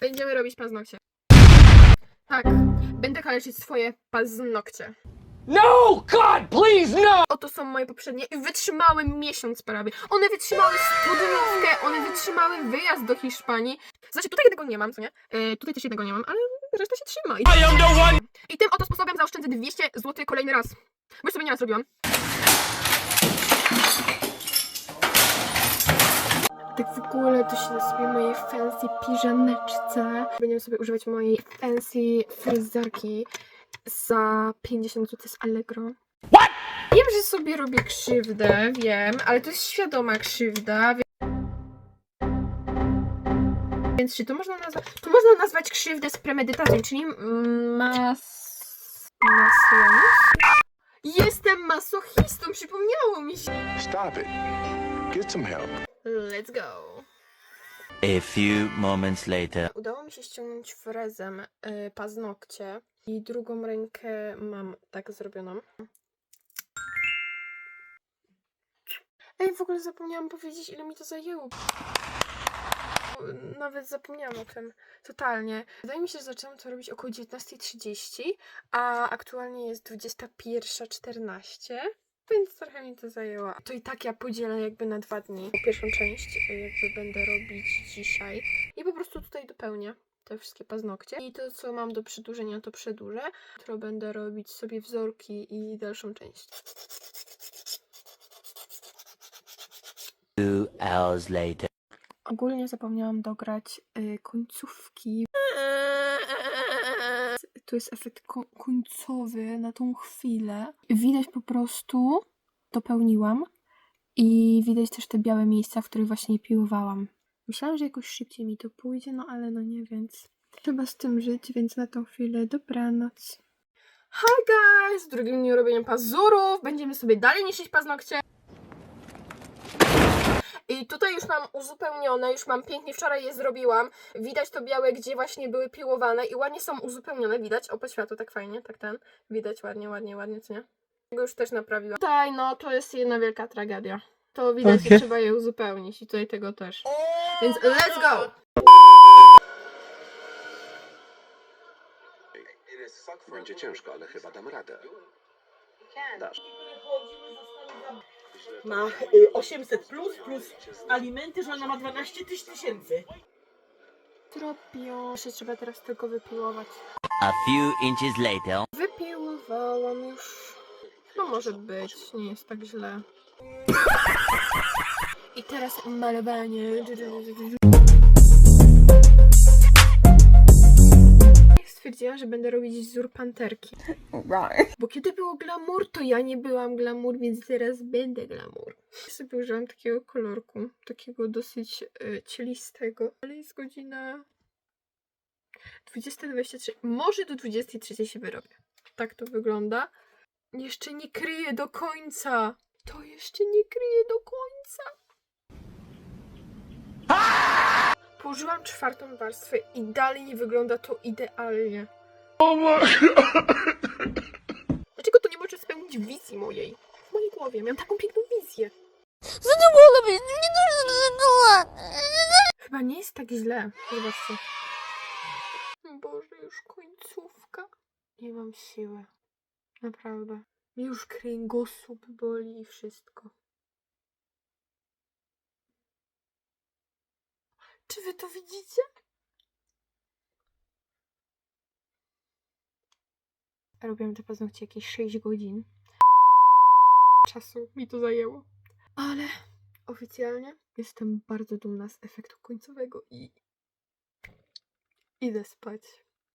Będziemy robić paznokcie. Tak, będę kaleczyć swoje paznokcie. No, God, please, no! Oto są moje poprzednie i wytrzymały miesiąc prawie. One wytrzymały studniówkę, one wytrzymały wyjazd do Hiszpanii. Znaczy tutaj tego nie mam, co nie? Yy, tutaj też jednego nie mam, ale reszta się trzyma. I. I tym oto sposobem zaoszczędzę 200 zł kolejny raz. Bo już sobie nieraz robiłam. W ogóle to się na sobie mojej fancy piżameczce. Będziemy sobie używać mojej fancy fryzarki za 50 zł z Allegro. What? Wiem, że sobie robię krzywdę, wiem, ale to jest świadoma krzywda. wie- Więc czy to można nazwać? To można nazwać krzywdę z premedytacją, czyli mas... masonizm? Jestem masochistą, przypomniało mi się. Stop it. Get some help. Let's go. A few moments later. Udało mi się ściągnąć frezem y, paznokcie i drugą rękę mam tak zrobioną. Ej, w ogóle zapomniałam powiedzieć, ile mi to zajęło. Nawet zapomniałam o tym. Totalnie. Wydaje mi się, że zaczęłam to robić około 19.30, a aktualnie jest 21.14. Więc trochę mi to zajęło. To i tak ja podzielę jakby na dwa dni. Pierwszą część y, jakby będę robić dzisiaj. I po prostu tutaj dopełnię te wszystkie paznokcie. I to, co mam do przedłużenia, to przedłużę. Jutro będę robić sobie wzorki i dalszą część. Two hours later. Ogólnie zapomniałam dograć y, końcówki. Tu jest efekt ko- końcowy na tą chwilę. Widać po prostu, dopełniłam i widać też te białe miejsca, w których właśnie piłowałam. Myślałam, że jakoś szybciej mi to pójdzie, no ale no nie, więc trzeba z tym żyć, więc na tą chwilę dobranoc. Hi guys! W drugim dniu robienia pazurów. Będziemy sobie dalej niszczyć paznokcie. I tutaj już mam uzupełnione, już mam pięknie, wczoraj je zrobiłam. Widać to białe, gdzie właśnie były piłowane i ładnie są uzupełnione, widać. O, po światło tak fajnie, tak ten. Widać ładnie, ładnie, ładnie, co nie? Tego już też naprawiłam. Tutaj, no, to jest jedna wielka tragedia. To widać, że trzeba je uzupełnić i tutaj tego też. Więc let's go! Będzie ciężko, ale chyba dam radę. Dasz. Ma y, 800 plus, plus alimenty, że ona ma 12 tyś- tysięcy. Tropio. Jeszcze trzeba teraz tylko wypiłować. A few inches later. Wypiłowałam już. No może być, nie jest tak źle. I teraz malowanie. Że będę robić wzór panterki. Bo kiedy było glamour, to ja nie byłam glamour, więc teraz będę glamour. Ja sobie użyłam takiego kolorku, takiego dosyć y, cielistego, ale jest godzina 20.23. Może do 23 się wyrobię. Tak to wygląda. Jeszcze nie kryje do końca. To jeszcze nie kryje do końca. Położyłam czwartą warstwę i dalej nie wygląda to idealnie. Dlaczego to nie może spełnić wizji mojej? W mojej głowie miałam taką piękną wizję. Chyba nie jest tak źle. Zobaczcie. Boże, już końcówka. Nie mam siły. Naprawdę. Mnie już kręgosłup boli i wszystko. Czy wy to widzicie? Robiłam te paznokcie jakieś 6 godzin. Czasu mi to zajęło. Ale oficjalnie jestem bardzo dumna z efektu końcowego i idę spać.